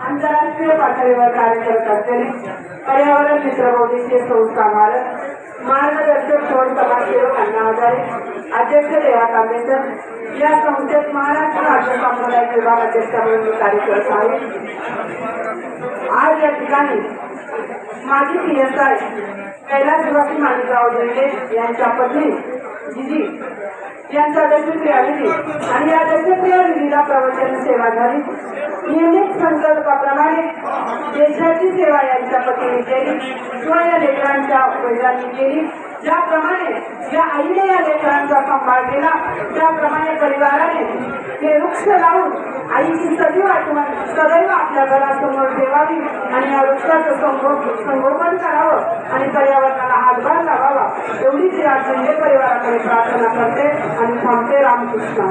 आंतरराष्ट्रीय पातळीवर कार्य करत असलेली पर्यावरण मित्र बौद्धिक संस्था मारक मार्गदर्शक थोर समाजसेवक अण्णा हजारे अध्यक्ष देवा कांबेकर या संस्थेत महाराष्ट्र राज्य सामुदायिक विभाग अध्यक्ष म्हणून कार्य करत आहे आज या ठिकाणी माजी पी एस आय कैलासवासी माणिकराव झेंडे यांच्या पत्नी यांचा दशक्रिया विधी आणि या दशक्रिया विधीला प्रवचन सेवा झाली. नियमित संकल्पाप्रमाणे देशाची सेवा यांच्या पतीने केली. किंवा या लेकरांच्या वडिलांनी केली. ज्याप्रमाणे या आईने या लेकरांचा सांभाळ केला त्याप्रमाणे परिवाराने हे वृक्ष लावून आईची सजीव आठवण सदैव आपल्या घरासमोर ठेवावी आणि या वृक्षाचं संगो- संगोपन करावं. एवढीच या शिंदे परिवाराकडे प्रार्थना करते आणि थांबते रामकृष्ण.